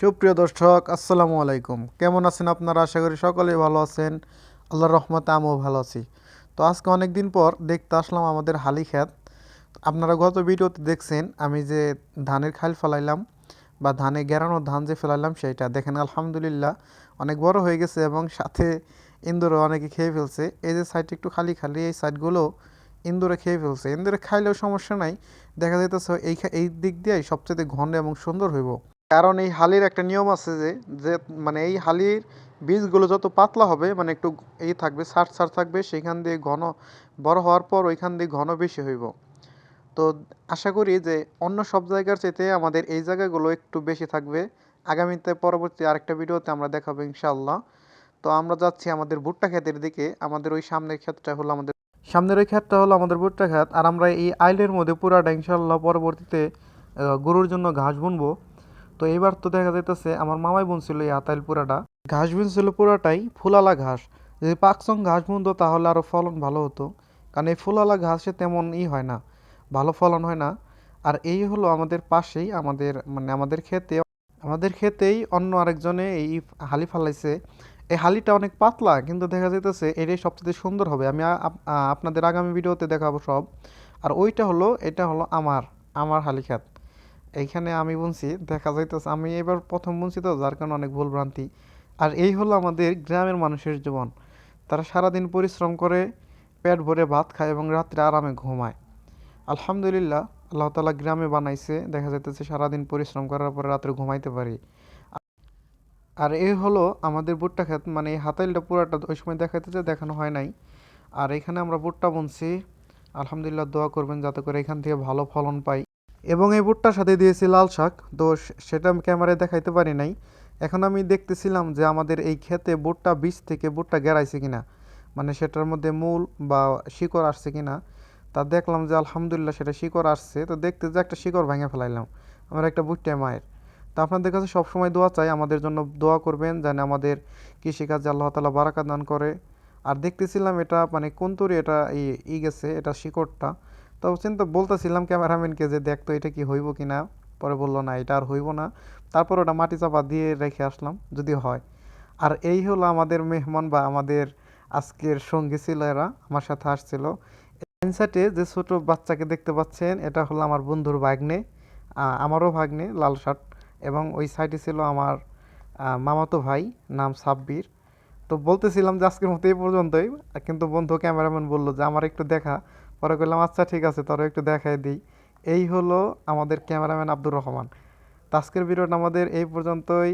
সুপ্রিয় দর্শক, আসসালামু আলাইকুম। কেমন আছেন আপনারা? আশা করি সকলেই ভালো আছেন। আল্লাহর রহমতে আমিও ভালো আছি। তো আজকে অনেক দিন পর দেখতে আসলাম আমাদের হালি ক্ষেত আপনারা গত ভিডিওতে দেখছেন, আমি যে ধানের খাল ফেলাইলাম বা ধানে গেরানো ধান যে ফেলাইলাম সেইটা দেখেন, আলহামদুলিল্লাহ অনেক বড় হয়ে গেছে এবং সাথে ইন্দুরও অনেকে খেয়ে ফেলছে। এই যে সাইডটা একটু খালি খালি, এই সাইডগুলো ইন্দুরে খেয়ে ফেলছে। ইন্দুরে খাইলেও সমস্যা নাই। দেখা যাইতেছে, এই এই দিক দিয়েই সবচেয়ে ঘন এবং সুন্দর হইব। কারণ এই হালির একটা নিয়ম আছে যে যে মানে এই হালির বীজগুলো যত পাতলা হবে মানে একটু এই থাকবে, সার সার থাকবে সেইখান দিয়ে ঘন, বড় হওয়ার পর ওইখান দিয়ে ঘন বেশি হইব। তো আশা করি যে অন্য সব জায়গার চাইতে আমাদের এই জায়গাগুলো একটু বেশি থাকবে। আগামীতে পরবর্তী আরেকটা ভিডিওতে আমরা দেখাবো ইনশাআল্লাহ। তো আমরা যাচ্ছি আমাদের ভুট্টা ক্ষেতের দিকে। আমাদের ওই সামনের ক্ষেতটা হলো আমাদের সামনের ওই ক্ষেতটা হলো আমাদের ভুট্টা ক্ষেত। আর আমরা এই আইলের মধ্যে পুরাটা ইনশাআল্লাহ পরবর্তীতে গরুর জন্য ঘাস বুনবো। তো এইবার তো দেখা যাইতেছে আমার মামাই বুনছিল এই আতাইল পুরাটা। ঘাস বুনছিল পুরাটাই ফুলালা ঘাস। যদি পাকসং ঘাস বুনতো তাহলে আরও ফলন ভালো হতো। কারণ এই ফুলালা ঘাসে তেমন ই হয় না, ভালো ফলন হয় না। আর এই হলো আমাদের পাশেই আমাদের মানে আমাদের ক্ষেতে আমাদের ক্ষেতেই অন্য আরেকজনে এই হালি ফালাইছে। এই হালিটা অনেক পাতলা, কিন্তু দেখা যাইতেছে এটাই সবচেয়ে সুন্দর হবে। আমি আপনাদের আগামী ভিডিওতে দেখাবো সব। আর ওইটা হলো, এটা হলো আমার আমার হালি ক্ষেত। এইখানে আমি বুনছি, দেখা যাইতেছে আমি এবার প্রথম বুনছি তো, যার কারণে অনেক ভুল ভ্রান্তি আর এই হলো আমাদের গ্রামের মানুষের জীবন। তারা সারাদিন পরিশ্রম করে পেট ভরে ভাত খায় এবং রাত্রে আরামে ঘুমায়। আলহামদুলিল্লাহ, আল্লাহ তালা গ্রামে বানাইছে, দেখা যাইতেছে সারাদিন পরিশ্রম করার পরে রাত্রে ঘুমাইতে পারি। আর এই হলো আমাদের ভুট্টা ক্ষেত মানে হাতাইলটা পুরাটা ওই সময় দেখাইতেছে দেখানো হয় নাই। আর এখানে আমরা ভুট্টা বুনছি। আলহামদুলিল্লাহ দোয়া করবেন যাতে করে এখান থেকে ভালো ফলন পাই। এবং এই ভুট্টার সাথে দিয়েছি লাল শাক, তো সেটা আমি ক্যামেরায় দেখাইতে পারি নাই। এখন আমি দেখতেছিলাম যে আমাদের এই ক্ষেতে ভুট্টা বীজ থেকে ভুট্টা গেড়াইছে কিনা। মানে সেটার মধ্যে মূল বা শিকড় আসছে কিনা। তা দেখলাম যে আলহামদুলিল্লাহ সেটা শিকড় আসছে। তো দেখতে যে একটা শিকড় ভেঙে ফেলাইলাম, আমার একটা ভুট্টা মায়ের। তা আপনাদের কাছে সবসময় দোয়া চাই, আমাদের জন্য দোয়া করবেন যেন আমাদের কৃষিকাজে আল্লাহ তালা বারাকা দান করে। আর দেখতেছিলাম এটা মানে কোন তরি এটা ই গেছে, এটা শিকড়টা। তো চিন্তা বলতেছিলাম ক্যামেরাম্যানকে যে দেখতো এটা কি হইব কি না পরে বলল, না, এটা আর হইব না। তারপর ওটা মাটি চাপা দিয়ে রেখে আসলাম, যদি হয়। আর এই হলো আমাদের মেহমান বা আমাদের আজকের সঙ্গী ছিল এরা, আমার সাথে আসছিল। সাইডে যে ছোট বাচ্চাকে দেখতে পাচ্ছেন, এটা হলো আমার বন্ধুর ভাগ্নে আমারও ভাগ্নে, লাল শার্ট, এবং ওই সাইডে ছিল আমার মামাতো ভাই, নাম সাব্বির। তো বলতেছিলাম যে, আজকের মতো এই পর্যন্তই। কিন্তু বন্ধু, ক্যামেরাম্যান বলল যে, আমার একটু দেখা। পরে করলাম আচ্ছা ঠিক আছে তারও একটু দেখাই দিই। এই হলো আমাদের ক্যামেরাম্যান আব্দুর রহমান। তাস্কের আজকের ভিডিওটা আমাদের এই পর্যন্তই।